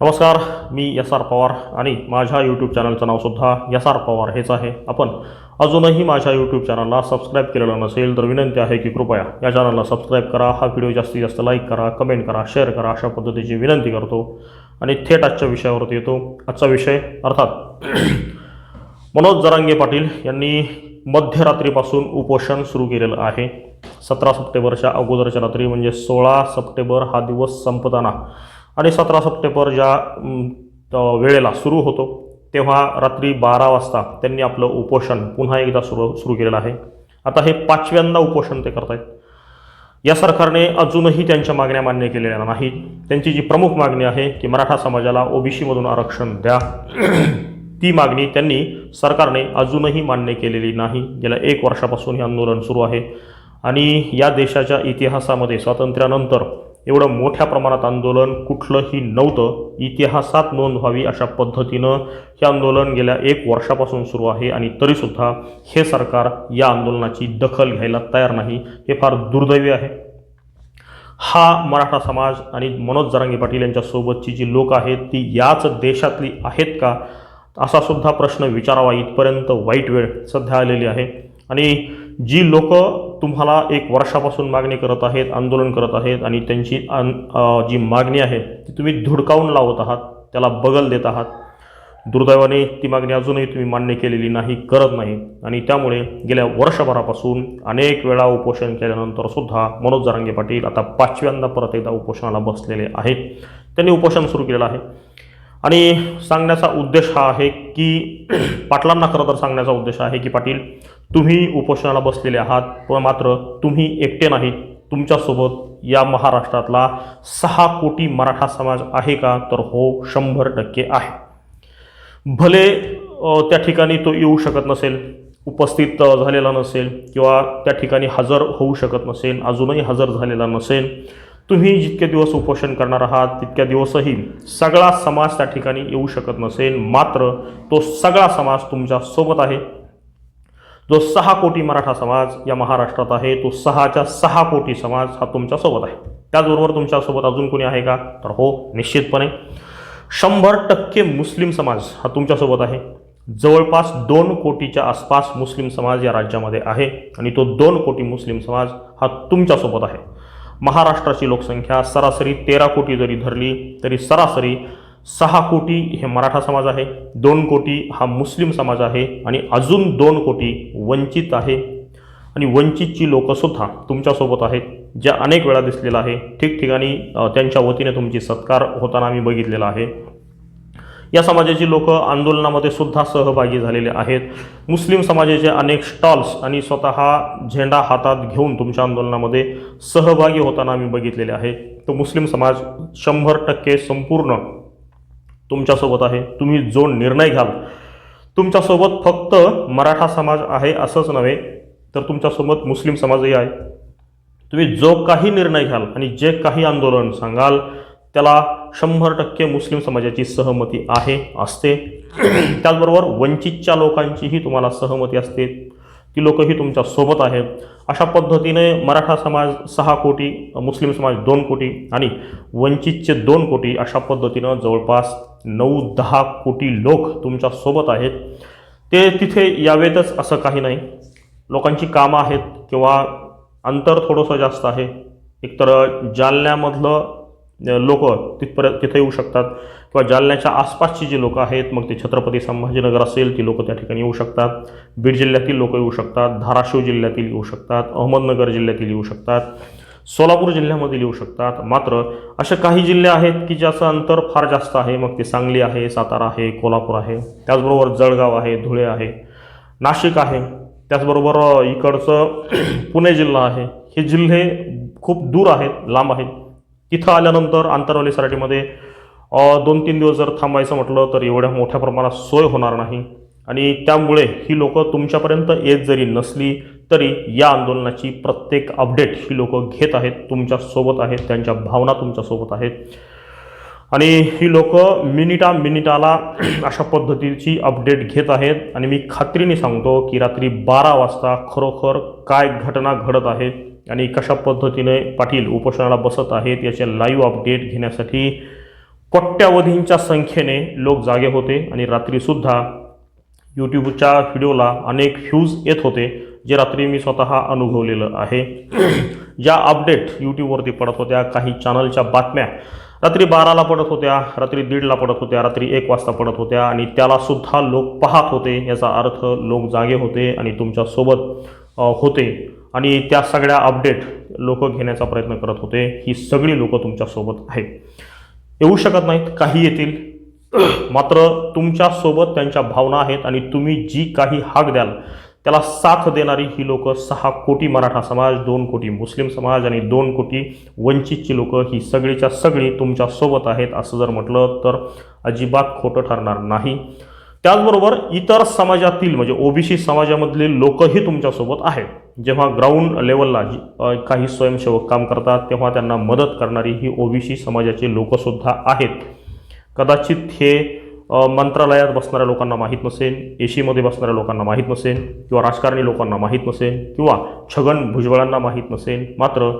नमस्कार मी S R Pawar आणि माझ्या यूट्यूब चॅनलचं नावसुद्धा एस आर पवार हेच आहे. आपण अजूनही माझ्या यूट्यूब चॅनलला सबस्क्राईब केलेलं नसेल तर विनंती आहे की कृपया या चॅनलला सबस्क्राईब करा हा व्हिडिओ जास्तीत जास्त लाईक करा कमेंट करा शेअर करा अशा पद्धतीची विनंती करतो. आणि थेट आजच्या विषयावरती येतो. आजचा विषय अर्थात मनोज जरांगे पाटील यांनी मध्यरात्रीपासून उपोषण सुरू केलेलं आहे. सतरा सप्टेंबरच्या अगोदरच्या रात्री म्हणजे सोळा सप्टेंबर हा दिवस संपताना आणि सतरा सप्टेंबर ज्या वेळेला सुरू होतो. तेव्हा रात्री बारा वाजता त्यांनी आपलं उपोषण पुन्हा एकदा सुरू सुरू केलेलं आहे. आता हे पाचव्यांदा उपोषण ते करत आहेत या सरकारने अजूनही त्यांच्या मागण्या मान्य केलेल्या नाहीत त्यांची जी प्रमुख मागणी आहे की मराठा समाजाला ओबीसीमधून आरक्षण द्या ती मागणी त्यांनी सरकारने अजूनही मान्य केलेली नाही. गेल्या एक वर्षापासून हे आंदोलन सुरू आहे. आणि या देशाच्या इतिहासामध्ये स्वातंत्र्यानंतर एवढं मोठ्या प्रमाणात आंदोलन कुठलंही नव्हतं. इतिहासात नोंद व्हावी अशा पद्धतीनं हे आंदोलन गेल्या एक वर्षापासून सुरू आहे आणि तरीसुद्धा हे सरकार या आंदोलनाची दखल घ्यायला तयार नाही हे फार दुर्दैवी आहे. हा मराठा समाज आणि मनोज जरांगे पाटील यांच्यासोबतची जी लोक आहेत ती याच देशातली आहेत का? असा सुद्धा प्रश्न विचारावा इथपर्यंत वाईट वेळ सध्या आलेली आहे. आणि जी लोक तुम्हाला एक वर्षापासून मागणी करत आहेत आंदोलन करत आहेत आणि त्यांची अन जी मागणी आहे ती तुम्ही धुडकावून लावत आहात त्याला बगल देत आहात. दुर्दैवाने ती मागणी अजूनही तुम्ही मान्य केलेली नाही करत नाही. आणि त्यामुळे गेल्या वर्षभरापासून अनेक वेळा उपोषण केल्यानंतर सुद्धा मनोज जरांगे पाटील आता पाचव्यांदा परत एकदा उपोषणाला बसलेले आहेत. त्यांनी उपोषण सुरू केलेलं आहे. आणि सांगण्याचा उद्देश हा आहे की पाटलांना खरं तर सांगण्याचा उद्देश आहे की पाटील तुम्ही उपोषणाला बसलेले आहात पण मात्र तुम्ही एकटे नाही. तुमच्यासोबत या महाराष्ट्रातला सहा कोटी मराठा समाज आहे का? तर हो शंभर टक्के आहे. भले त्या ठिकाणी तो येऊ शकत नसेल उपस्थित झालेला नसेल किंवा त्या ठिकाणी हजर होऊ शकत नसेल अजूनही हजर झालेला नसेल तुम्ही जितके दिवस उपोषण करणार आहात तितक्या दिवसही सगळा समाज त्या ठिकाणी येऊ शकत नसेल. मात्र तो सगळा समाज तुमच्यासोबत आहे. जो सहा कोटी मराठा समाज या महाराष्ट्रात आहे तो सहाच्या सहा कोटी समाज हा तुमच्यासोबत आहे. त्याचबरोबर तुमच्यासोबत अजून कोणी आहे का? तर हो निश्चितपणे. शंभर टक्के मुस्लिम समाज हा तुमच्यासोबत आहे. जवळपास दोन कोटीच्या आसपास मुस्लिम समाज या राज्यामध्ये आहे आणि तो दोन कोटी मुस्लिम समाज हा तुमच्यासोबत आहे. महाराष्ट्राची लोकसंख्या सरासरी तेरा कोटी जरी धरली तरी सरासरी सहा कोटी हे मराठा समाज आहे दोन कोटी हा मुस्लिम समाज आहे आणि अजून दोन कोटी वंचित आहे. आणि वंचितची लोकंसुद्धा तुमच्यासोबत आहेत ज्या अनेक वेळा दिसलेला आहे. ठिकठिकाणी त्यांच्या वतीने तुमची सत्कार होताना आम्ही बघितलेला आहे. या समाजाची लोक आंदोलनामध्ये सुद्धा सहभागी झालेले आहेत. मुस्लिम समाजाचे अनेक स्टॉल्स आणि स्वतः झेंडा हातात घेऊन तुमच्या आंदोलनामध्ये सहभागी होताना मी बघितलेले आहे. तो मुस्लिम समाज शंभर टक्के संपूर्ण तुमच्यासोबत आहे. तुम्ही जो निर्णय घ्याल तुमच्यासोबत फक्त मराठा समाज आहे असंच नव्हे तर तुमच्यासोबत मुस्लिम समाजही आहे. तुम्ही जो काही निर्णय घ्याल आणि जे काही आंदोलन सांगाल त्याला शंभर टक्के मुस्लिम समाजाची सहमती आहे असते. त्याचबरोबर वंचितच्या लोकांचीही तुम्हाला सहमती असते. ती लोकंही तुमच्यासोबत आहेत. अशा पद्धतीने मराठा समाज सहा कोटी मुस्लिम समाज दोन कोटी आणि वंचितचे दोन कोटी अशा पद्धतीनं जवळपास नऊ दहा कोटी लोक तुमच्यासोबत आहेत. ते तिथे यावेतच असं काही नाही. लोकांची कामं आहेत किंवा अंतर थोडंसं जास्त आहे. एकतर जालन्यामधलं लोक तिथपर्यंत तिथे येऊ शकतात. किंवा जालन्याच्या आसपासची जी लोकं आहेत मग ते छत्रपती संभाजीनगर असेल ती लोकं त्या ठिकाणी येऊ शकतात. बीड जिल्ह्यातील लोकं येऊ शकतात धाराशिव जिल्ह्यातील येऊ शकतात अहमदनगर जिल्ह्यातील येऊ शकतात सोलापूर जिल्ह्यामधील येऊ शकतात. मात्र असे काही जिल्हे आहेत की ज्याचं अंतर फार जास्त आहे. मग ते सांगली आहे सातारा आहे कोल्हापूर आहे. त्याचबरोबर जळगाव आहे धुळे आहे नाशिक आहे. त्याचबरोबर इकडचं पुणे जिल्हा आहे. हे जिल्हे खूप दूर आहेत लांब आहेत. तिथं आल्यानंतर आंतरवाली सराटीमध्ये दोन तीन दिवस जर थांबायचं म्हटलं तर एवढ्या मोठ्या प्रमाणात सोय होणार नाही. आणि त्यामुळे ही लोकं तुमच्यापर्यंत येत जरी नसली तरी या आंदोलनाची प्रत्येक अपडेट ही लोकं घेत आहेत तुमच्यासोबत आहेत त्यांच्या भावना तुमच्यासोबत आहेत. आणि ही लोक मिनिटा मिनिटाला अशा पद्धतीची अपडेट घेत आहेत. आणि मी खात्रीने सांगतो की रात्री बारा वाजता खरोखर काय घटना घडत आहेत आणि कशा पद्धतीने पाटील उपोषणाला बसत आहेत याचे लाईव्ह अपडेट घेण्यासाठी कोट्यावधींच्या संख्येने लोक जागे होते आणि रात्रीसुद्धा यूट्यूबच्या व्हिडिओला अनेक व्ह्यूज येत होते जे रात्री मी स्वतः अनुभवलेलं आहे. ज्या अपडेट यूट्यूबवरती पडत होत्या काही चॅनलच्या बातम्या रात्री बाराला पडत होत्या रात्री दीडला पडत होत्या रात्री एक वाजता पडत होत्या आणि त्यालासुद्धा लोक पाहत होते याचा अर्थ लोक जागे होते आणि तुमच्यासोबत होते. आणि त्या सगळ्या अपडेट लोक घेण्याचा प्रयत्न करत होते. ही सगळी लोक तुमच्यासोबत आहेत. येऊ शकत नाहीत काही येतील. मात्र तुमच्यासोबत त्यांच्या भावना आहेत आणि तुम्ही जी काही हाक द्याल त्याला साथ देणारी ही लोक सहा कोटी मराठा समाज दोन कोटी मुस्लिम समाज आणि दोन कोटी वंचितची लोक ही सगळीच्या सगळी तुमच्यासोबत आहेत असं जर म्हटलं तर अजिबात खोटं ठरणार नाही. त्याचबरोबर इतर समाजातील म्हणजे ओबीसी समाजामधले लोकही तुमच्यासोबत आहेत. जेव्हा ग्राउंड लेवलला काही स्वयंसेवक काम करतात तेव्हा त्यांना मदत करणारी ही ओबीसी समाजाचे लोकसुद्धा आहेत. कदाचित हे मंत्रालयात बसणाऱ्या लोकांना माहीत नसेल एशीमध्ये बसणाऱ्या लोकांना माहीत नसेल किंवा राजकारणी लोकांना माहीत नसेल किंवा छगन भुजबळांना माहीत नसेल मात्र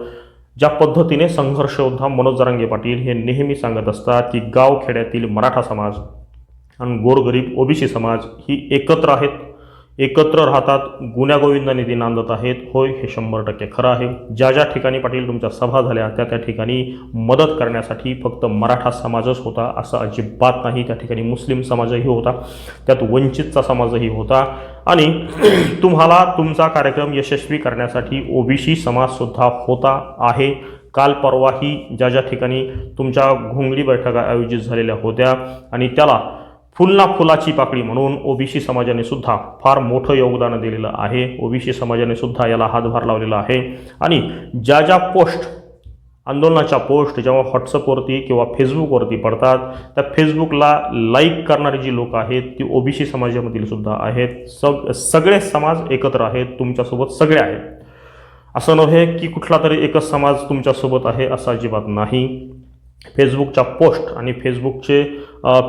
ज्या पद्धतीने संघर्षयोद्धा मनोज जरांगे पाटील हे नेहमी सांगत असतात की गावखेड्यातील मराठा समाज आणि गोरगरीब ओबीसी समाज ही एकत्र आहेत. एकत्र राहतात गुण्यागोविंदाने ते नांदत आहेत. होय हे शंभर टक्के खरं आहे. ज्या ज्या ठिकाणी पाटील तुमच्या सभा झाल्या त्या त्या ठिकाणी मदत करण्यासाठी फक्त मराठा समाजच होता असं अजिबात नाही. त्या ठिकाणी मुस्लिम समाजही होता. त्यात वंचितचा समाजही होता. आणि तुम्हाला तुमचा कार्यक्रम यशस्वी करण्यासाठी ओबीसी समाजसुद्धा होता आहे. काल परवाही ज्या ज्या ठिकाणी तुमच्या घोंगडी बैठका आयोजित झालेल्या होत्या आणि त्याला फुलना फुलाची पाकळी म्हणून ओबीसी समाजाने सुद्धा फार मोठं योगदान दिलेलं आहे. ओबीसी समाजाने सुद्धा याला हातभार लावलेला आहे. आणि ज्या ज्या पोस्ट आंदोलनाच्या पोस्ट जेव्हा व्हॉट्सअपवरती किंवा फेसबुकवरती पडतात त्या फेसबुकला लाईक करणारी जी लोक आहेत ती ओबीसी समाजामधील सुद्धा आहेत. सग सगळे समाज एकत्र आहेत तुमच्यासोबत सगळे आहेत. असं नव्हे की कुठला तरी एकच समाज तुमच्यासोबत आहे असं अजिबात नाही. फेसबुकच्या पोस्ट आणि फेसबुकचे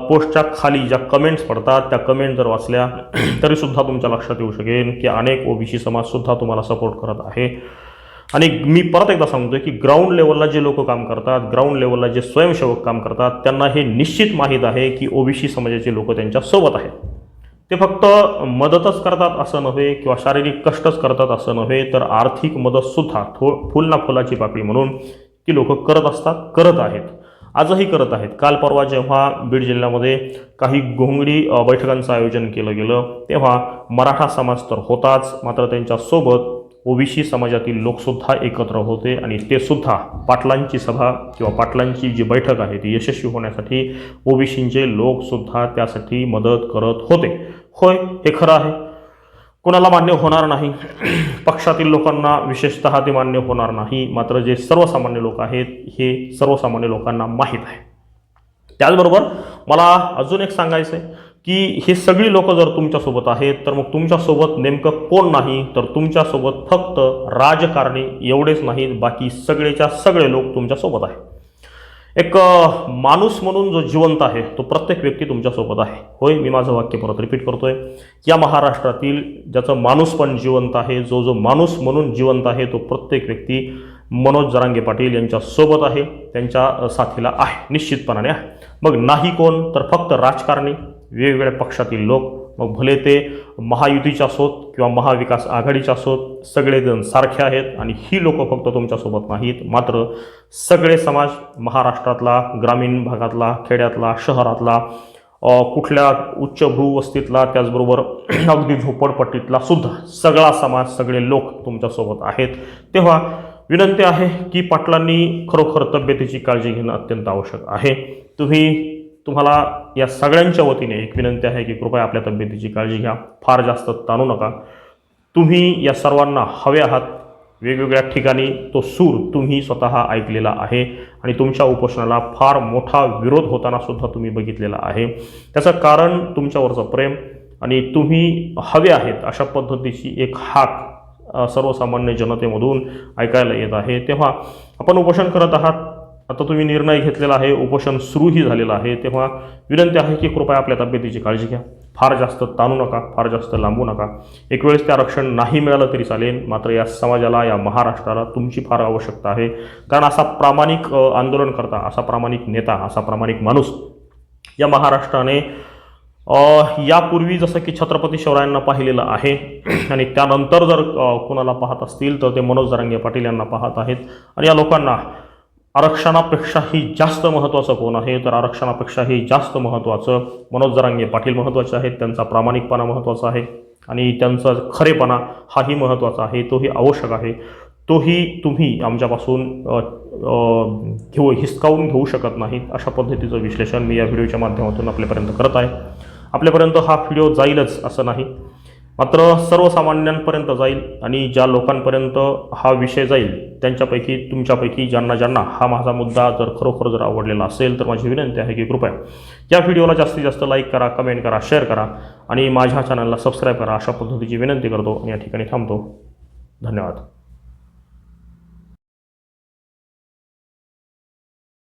पोस्टच्या खाली ज्या कमेंट्स पडतात त्या कमेंट जर वाचल्या तरीसुद्धा तुमच्या लक्षात येऊ शकेल की अनेक ओबीसी समाजसुद्धा तुम्हाला सपोर्ट करत आहे. आणि मी परत एकदा सांगतोय की ग्राउंड लेवलला जे लोक काम करतात ग्राउंड लेवलला जे स्वयंसेवक काम करतात त्यांना हे निश्चित माहीत आहे की ओबीसी समाजाचे लोक त्यांच्यासोबत आहेत. ते फक्त मदतच करतात असं नव्हे किंवा शारीरिक कष्टच करतात असं नव्हे तर आर्थिक मदतसुद्धा थो फुल ना फुलाची पाकळी म्हणून ती लोक करत असतात करत आहेत. आजही करत आहेत. काल परवा जेव्हा बीड जिल्ह्यामध्ये काही घोंगडी बैठकांचं आयोजन केलं गेलं तेव्हा मराठा समाज तर होताच मात्र त्यांच्यासोबत ओबीसी समाजातील लोकसुद्धा एकत्र होते आणि ते सुद्धा पाटलांची सभा किंवा पाटलांची जी बैठक आहे ती यशस्वी होण्यासाठी ओबीसींचे लोकसुद्धा त्यासाठी मदत करत होते. होय हे खरं आहे. कोणाला मान्य होणार नाही पक्षातील लोकांना विशेषतः ते मान्य होणार नाही मात्र जे सर्वसामान्य लोक आहेत हे सर्वसामान्य लोकांना माहीत आहे. त्याचबरोबर मला अजून एक सांगायचं आहे की हे सगळी लोक जर तुमच्यासोबत आहेत तर मग तुमच्यासोबत नेमकं कोण नाही तर तुमच्यासोबत फक्त राजकारणी एवढेच नाहीत बाकी सगळेच्या सगळे लोक तुमच्यासोबत आहेत. एक माणूस म्हणून जो जिवंत आहे तो प्रत्येक व्यक्ती तुमच्यासोबत आहे. होय मी माझं वाक्य परत रिपीट करतो आहे या महाराष्ट्रातील ज्याचं माणूस पण जिवंत आहे जो जो माणूस म्हणून जिवंत आहे तो प्रत्येक व्यक्ती मनोज जरांगे पाटील यांच्यासोबत आहे त्यांच्या साथीला आहे निश्चितपणाने आहे. मग नाही कोण तर फक्त राजकारणी वेगवेगळ्या पक्षातील लोक मग भले ते महायुतीचे असोत किंवा महाविकास आघाडीचे असोत सगळेजण सारखे आहेत आणि ही लोक फक्त तुमच्यासोबत नाहीत. मात्र सगळे समाज महाराष्ट्रातला ग्रामीण भागातला खेड्यातला शहरातला कुठल्या उच्चभ्रू वस्तीतला त्याचबरोबर अगदी झोपडपट्टीतला सुद्धा सगळा समाज सगळे लोक तुमच्यासोबत आहेत. तेव्हा विनंती आहे की पाटलांनी खरोखर तब्येतीची काळजी घेणं अत्यंत आवश्यक आहे. तुम्ही तुम्हाला या सगळ्यांच्या वतीने एक विनंती आहे की कृपया आपल्या तब्येतीची काळजी घ्या. फार जास्त ताणू नका. तुम्ही या सर्वांना हवे आहात. वेगवेगळ्या ठिकाणी तो सूर तुम्ही स्वतः ऐकलेला आहे आणि तुमच्या उपोषणाला फार मोठा विरोध होताना सुद्धा तुम्ही बघितलेला आहे. त्याचं कारण तुमच्यावरचं प्रेम आणि तुम्ही हवे आहेत अशा पद्धतीची एक हाक सर्वसामान्य जनतेमधून ऐकायला येत आहे. तेव्हा आपण उपोषण करत आहात. आता तुम्ही निर्णय घेतलेला आहे उपोषण सुरूही झालेलं आहे तेव्हा विनंती आहे की कृपया आपल्या तब्येतीची काळजी घ्या. फार जास्त ताणू नका फार जास्त लांबू नका. एक वेळेस ते आरक्षण नाही मिळालं तरी चालेल मात्र या समाजाला या महाराष्ट्राला तुमची फार आवश्यकता आहे. कारण असा प्रामाणिक आंदोलन करता असा प्रामाणिक नेता असा प्रामाणिक माणूस या महाराष्ट्राने यापूर्वी जसं की छत्रपती शिवरायांना पाहिलेलं आहे आणि त्यानंतर जर कोणाला पाहत असतील तर ते मनोज जरांगे पाटील यांना पाहत आहेत. आणि या लोकांना आरक्षणापेक्षाही जास्त महत्त्वाचं कोण आहे? तर आरक्षणापेक्षाही जास्त महत्त्वाचं मनोज जरांगे पाटील महत्त्वाचे आहेत त्यांचा प्रामाणिकपणा महत्त्वाचा आहे आणि त्यांचा खरेपणा हाही महत्त्वाचा आहे तोही आवश्यक आहे. तोही तुम्ही आमच्यापासून घेऊ हिसकावून घेऊ शकत नाही अशा पद्धतीचं विश्लेषण मी या व्हिडिओच्या माध्यमातून आपल्यापर्यंत करत आहे. आपल्यापर्यंत हा व्हिडिओ जाईलच असं नाही. मात्र सर्वसामान्यांपर्यंत जाईल आणि ज्या लोकांपर्यंत हा विषय जाईल त्यांच्यापैकी तुमच्यापैकी ज्यांना ज्यांना हा माझा मुद्दा जर खरोखर जर आवडलेला असेल तर माझी विनंती आहे की कृपया या व्हिडिओला जास्तीत जास्त लाईक करा कमेंट करा शेअर करा आणि माझ्या चॅनलला सबस्क्राईब करा अशा पद्धतीची विनंती करतो. आणि या ठिकाणी थांबतो. धन्यवाद.